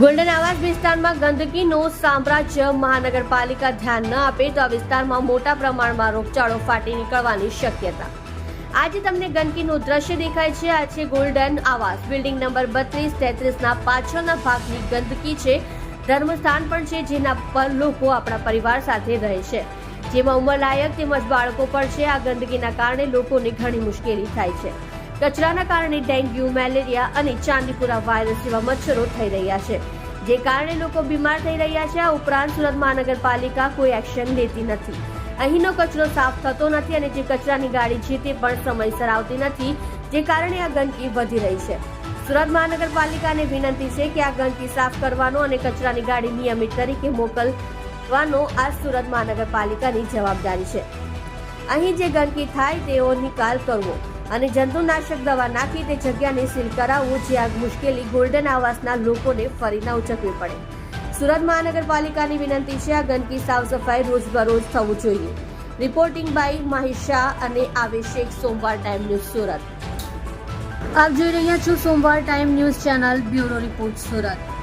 Golden આવાસ વિસ્તારમાં ગંદકીનું સામ્રાજ્ય મહાનગરપાલિકા ધ્યાન ન આપે તો આ વિસ્તારમાં મોટા પ્રમાણમાં રોગચાળો ફાટી નીકળવાની શક્યતા. આજે તમને ગંદકીનું દ્રશ્ય દેખાય છે. આ છે ગોલ્ડન આવાસ. બિલ્ડિંગ નંબર બત્રીસ, તેત્રીસના પાછળના ભાગની ગંદકી છે. ધર્મસ્થાન પણ છે જેના પર લોકો આપણા પરિવાર સાથે રહે છે. જેમાં ઉંમરલાયક તેમજ બાળકો પણ છે. આ ગંદકીના કારણે લોકોને ઘણી મુશ્કેલી થાય છે. કચરાના કારણે ડેન્ગ્યુ, મેલેરિયા અને ચાંદીપુરા વાયરસ જેવા મચ્છરો થઈ રહ્યા છે. જે કારણે લોકો બીમાર થઈ રહ્યા છે, આ ઉપરાંત સુરત મહાનગરપાલિકા કોઈ એક્શન લેતી નથી. અહીંનો કચરો સાફ થતો નથી અને જે કચરાની ગાડી છે તે પણ સમયસર આવતી નથી, જે કારણે આ ગંદકી વધી રહી છે. સુરત મહાનગરપાલિકાને વિનંતી છે કે આ ગંદકી સાફ કરવાનો અને કચરાની ગાડી નિયમિત તરીકે મોકલવાનો આ સુરત મહાનગરપાલિકાની જવાબદારી છે. અહીં જે ગંદકી થાય તેઓ નિકાલ કરવો. અને જંતુનાશક દવા નાખી તે જગ્યાને સીલ કરાવવું જે આ મુશ્કેલી, ગોલ્ડન આવાસના લોકોને ફરી ન ઉચકવી પડે. સુરત મહાનગરપાલિકાની વિનંતી છે આ ગંદકી સાફ સફાઈ રોજબરોજ થવું જોઈએ. રિપોર્ટિંગ બાય માહિર અને આવેશ સોમવાર ટાઈમ ન્યૂઝ સુરત. આપ જોઈ રહ્યા છો સોમવાર Time news channel, bureau report Surat.